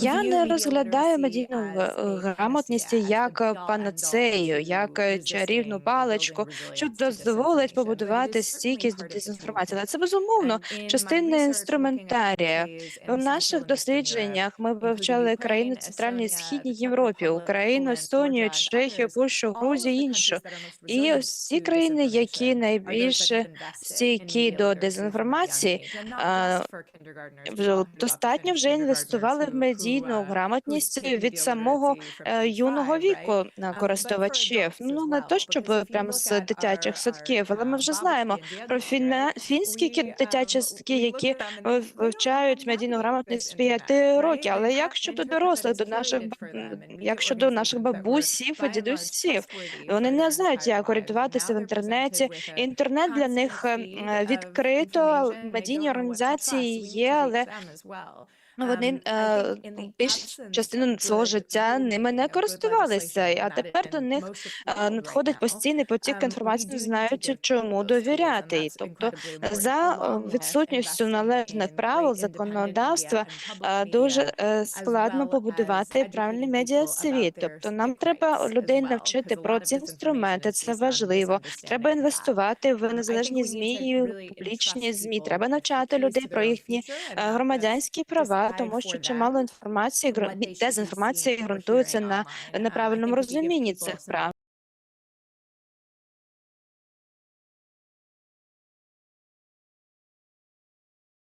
Я не розглядаю медійну е, грамотність як е, панацею, як е, чарівну паличку, що дозволить побудувати стійкість до дезінформації. Але це безумовно частина інструментарія. В наших дослідженнях ми вивчали країни Ukraine, Центральній і Східній Європі, Україну, Естонію, Чехію, Польщу, Грузію, іншу. І to країни, які найбільше стійкі до дезінформації, достатньо вже інвестували в who медійну uh, грамотність від самого е, юного віку Um, користувачів. Ну не то, щоб прямо з дитячих садків, але ми uh, вже знаємо про фіна... фінські дитячі um, садки, які е, вивчають медійну грамотність з п'яти років. Але як щодо дорослих, до наших як щодо наших бабусів, large дідусів, вони не знають, як орієнтуватися в інтернеті. Інтернет для них е, е, відкрито, медійні організації є, але well. вони Um, е, більш частину свого життя ними не користувалися, а тепер до них е, надходить постійний потік um, інформації, не give чому довіряти. І тобто за е, відсутністю належних правил законодавства е, дуже е, складно побудувати правильний медіасвіт. Тобто нам треба людей навчити про ці інструменти. Це важливо. Треба інвестувати в Um, незалежні ЗМІ і публічні ЗМІ. Треба навчати людей про їхні е, громадянські права, тому що чимало інформації, дезінформації ґрунтується на неправильному розумінні цих прав.